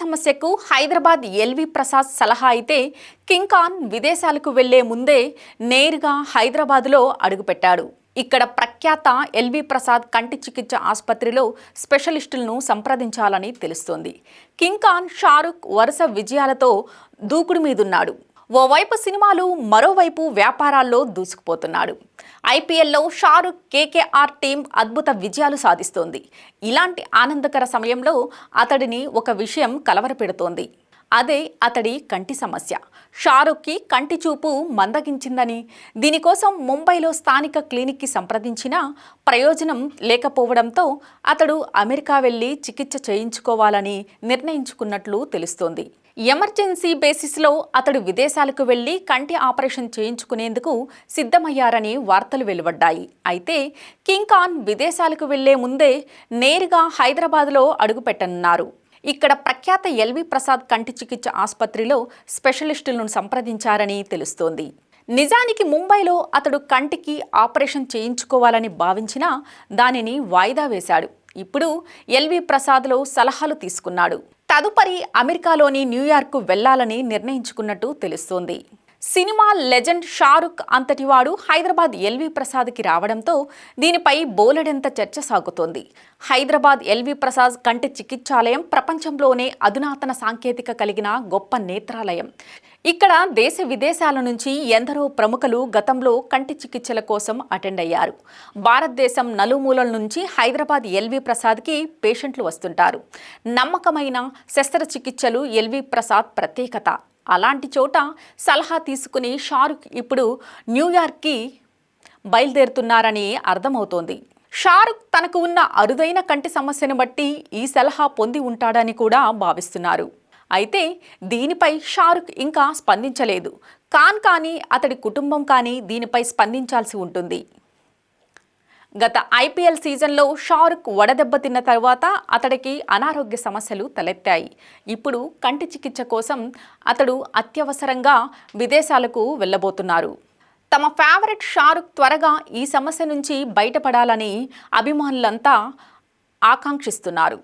సమస్యకు హైదరాబాద్ ఎల్వి ప్రసాద్ సలహా అయితే కింగ్ ఖాన్ విదేశాలకు వెళ్ళే ముందే నేరుగా హైదరాబాద్లో అడుగుపెట్టాడు. ఇక్కడ ప్రఖ్యాత ఎల్వి ప్రసాద్ కంటి చికిత్స ఆసుపత్రిలో స్పెషలిస్టులను సంప్రదించాలని తెలుస్తోంది. కింగ్ ఖాన్ షారుఖ్ వరుస విజయాలతో దూకుడు మీదున్నాడు. ఓవైపు సినిమాలు మరోవైపు వ్యాపారాల్లో దూసుకుపోతున్నాడు. ఐపీఎల్లో షారుఖ్ కేకేఆర్ టీం అద్భుత విజయాలు సాధిస్తోంది. ఇలాంటి ఆనందకర సమయంలో అతడిని ఒక విషయం కలవరపెడుతోంది. అదే అతడి కంటి సమస్య. షారుఖ్కి కంటి చూపు మందగించిందని దీనికోసం ముంబైలో స్థానిక క్లినిక్కి సంప్రదించినా ప్రయోజనం లేకపోవడంతో అతడు అమెరికా వెళ్ళి చికిత్స చేయించుకోవాలని నిర్ణయించుకున్నట్లు తెలుస్తోంది. ఎమర్జెన్సీ బేసిస్లో అతడు విదేశాలకు వెళ్ళి కంటి ఆపరేషన్ చేయించుకునేందుకు సిద్ధమయ్యారని వార్తలు వెలువడ్డాయి. అయితే కింగ్ ఖాన్ విదేశాలకు వెళ్ళే ముందే నేరుగా హైదరాబాద్లో అడుగుపెట్టనున్నారు. ఇక్కడ ప్రఖ్యాత ఎల్వి ప్రసాద్ కంటి చికిత్స ఆసుపత్రిలో స్పెషలిస్టులను సంప్రదించారని తెలుస్తోంది. నిజానికి ముంబైలో అతడు కంటికి ఆపరేషన్ చేయించుకోవాలని భావించినా దానిని వాయిదా వేశాడు. ఇప్పుడు ఎల్వి ప్రసాద్లో సలహాలు తీసుకున్నాడు. తదుపరి అమెరికాలోని న్యూయార్క్కు వెళ్ళాలని నిర్ణయించుకున్నట్టు తెలుస్తోంది. సినిమా లెజెండ్ షారుఖ్ అంతటివాడు హైదరాబాద్ ఎల్వి ప్రసాద్కి రావడంతో దీనిపై బోలెడంత చర్చ సాగుతోంది. హైదరాబాద్ ఎల్వి ప్రసాద్ కంటి చికిత్సాలయం ప్రపంచంలోనే అధునాతన సాంకేతిక కలిగిన గొప్ప నేత్రాలయం. ఇక్కడ దేశ విదేశాల నుంచి ఎందరో ప్రముఖులు గతంలో కంటి చికిత్సల కోసం అటెండ్ అయ్యారు. భారతదేశం నలుమూలల నుంచి హైదరాబాద్ ఎల్వి ప్రసాద్కి పేషెంట్లు వస్తుంటారు. నమ్మకమైన శస్త్రచికిత్సలు ఎల్వి ప్రసాద్ ప్రత్యేకత. అలాంటి చోట సలహా తీసుకుని షారుఖ్ ఇప్పుడు న్యూయార్క్కి బయలుదేరుతున్నారని అర్థమవుతోంది. షారుఖ్ తనకు ఉన్న అరుదైన కంటి సమస్యను బట్టి ఈ సలహా పొంది ఉంటాడని కూడా భావిస్తున్నారు. అయితే దీనిపై షారుఖ్ ఇంకా స్పందించలేదు. ఖాన్ కానీ అతడి కుటుంబం కానీ దీనిపై స్పందించాల్సి ఉంటుంది. గత ఐపీఎల్ సీజన్లో షారుఖ్ వడదెబ్బతిన్న తర్వాత అతడికి అనారోగ్య సమస్యలు తలెత్తాయి. ఇప్పుడు కంటి చికిత్స కోసం అతడు అత్యవసరంగా విదేశాలకు వెళ్ళబోతున్నారు. తమ ఫేవరెట్ షారుఖ్ త్వరగా ఈ సమస్య నుంచి బయటపడాలని అభిమానులంతా ఆకాంక్షిస్తున్నారు.